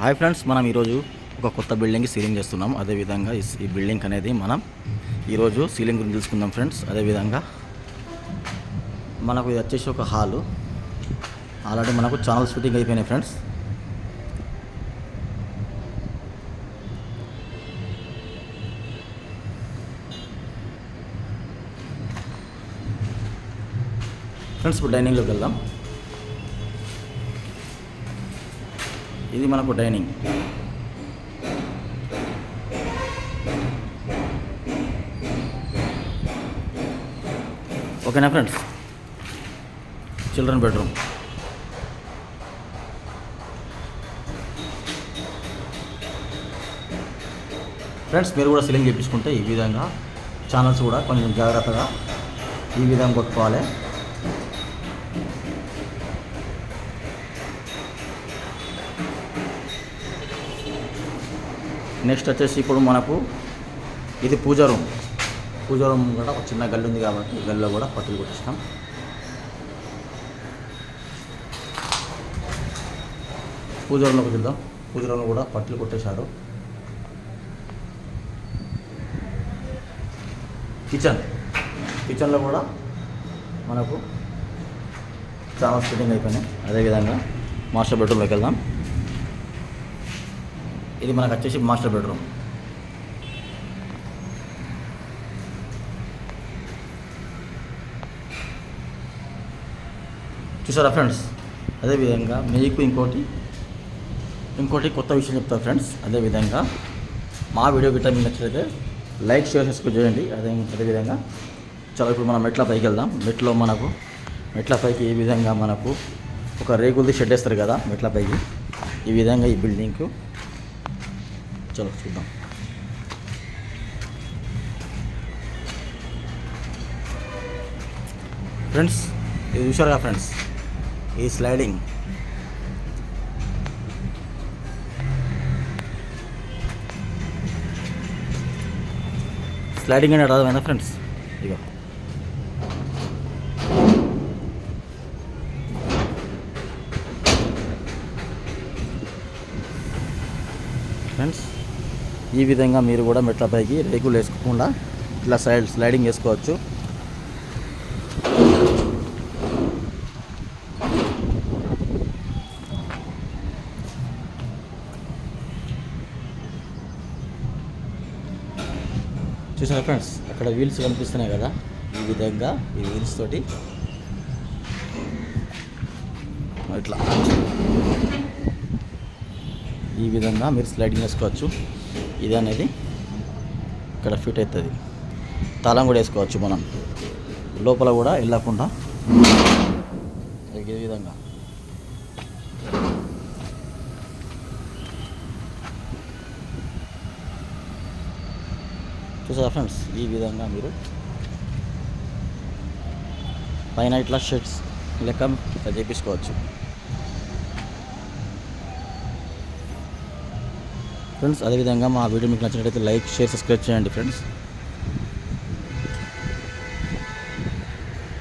Hi friends మనం ఈరోజు ఒక కొత్త బిల్డింగ్ సీలింగ్ చేస్తున్నాం. అదేవిధంగా ఈ ఈ బిల్డింగ్ అనేది మనం ఈరోజు సీలింగ్ గురించి తెలుసుకుందాం ఫ్రెండ్స్. అదేవిధంగా మనకు ఇది వచ్చేసి ఒక హాలు ఆల్రెడీ మనకు ఛానల్ షూటింగ్ అయిపోయినాయి ఫ్రెండ్స్. ఫ్రెండ్స్ ఇప్పుడు డైనింగ్లోకి వెళ్దాం. ఇది మనకు డైనింగ్ ఓకేనా ఫ్రెండ్స్ చిల్డ్రన్ బెడ్రూమ్ ఫ్రెండ్స్ మీరు కూడా సీలింగ్ చేయించుకుంటే ఈ విధంగా ఛానల్స్ కూడా కొంచెం జాగ్రత్తగా ఈ విధంగా కొట్టుకోవాలి. నెక్స్ట్ వచ్చేసి ఇప్పుడు మనకు ఇది పూజ రూమ్ పూజ రూమ్ కూడా ఒక చిన్న గల్లు ఉంది కాబట్టి గల్లో కూడా పట్టులు కొట్టిస్తాం. పూజ రూమ్లోకి చూద్దాం పూజ రూమ్లో కూడా పట్టులు కొట్టేశారు. కిచెన్ కిచెన్లో కూడా మనకు చాలా ఫిట్టింగ్ అయిపోయినాయి. అదేవిధంగా మాస్టర్ బెడ్రూమ్లోకి వెళ్దాం. ఇది మనకు వచ్చేసి మాస్టర్ బెడ్రూమ్. చూసారా ఫ్రెండ్స్? అదేవిధంగా మీకు ఇంకోటి ఇంకోటి కొత్త విషయం చెప్తా ఫ్రెండ్స్. అదేవిధంగా మా వీడియో గిట్ట మీకు నచ్చితే లైక్ షేర్ చేసుకుని చేయండి. అదే అదేవిధంగా చాలా ఇప్పుడు మనం మెట్ల పైకి వెళ్దాం. మెట్లో మనకు మెట్ల పైకి ఈ విధంగా మనకు ఒక రేకులది షెడ్ వేస్తారు కదా మెట్ల పైకి. ఈ విధంగా ఈ బిల్డింగ్కు చలో చూద్దాం. ఫ్రెండ్స్ ఇది చూసారుగా ఫ్రెండ్స్ ఈ స్లైడింగ్ స్లైడింగ్ అనేది అర్థమైందా ఫ్రెండ్స్ ఇక ఫ్రెండ్స్ ఈ విధంగా మీరు కూడా మెట్లపైకి రేకులు వేసుకోకుండా ఇట్లా సైడ్ స్లైడింగ్ వేసుకోవచ్చు చూసారా ఫ్రెండ్స్? అక్కడ వీల్స్ కనిపిస్తున్నాయి కదా? ఈ విధంగా ఈ వీల్స్ తోటి. ఇట్లా. ఈ విధంగా మీరు స్లైడింగ్ వేసుకోవచ్చు ఇది అనేది ఇక్కడ ఫిట్ అవుతుంది తాళం కూడా వేసుకోవచ్చు మనం. లోపల కూడా వెళ్ళకుండా ఈ విధంగా. చూసారా ఫ్రెండ్స్? ఈ విధంగా మీరు పైన ఇట్లా షర్ట్స్ లెక్క ఇట్లా చేపించుకోవచ్చు. ఫ్రెండ్స్ అదేవిధంగా మా వీడియో మీకు నచ్చినట్లయితే లైక్ షేర్ సబ్స్క్రైబ్ చేయండి ఫ్రెండ్స్.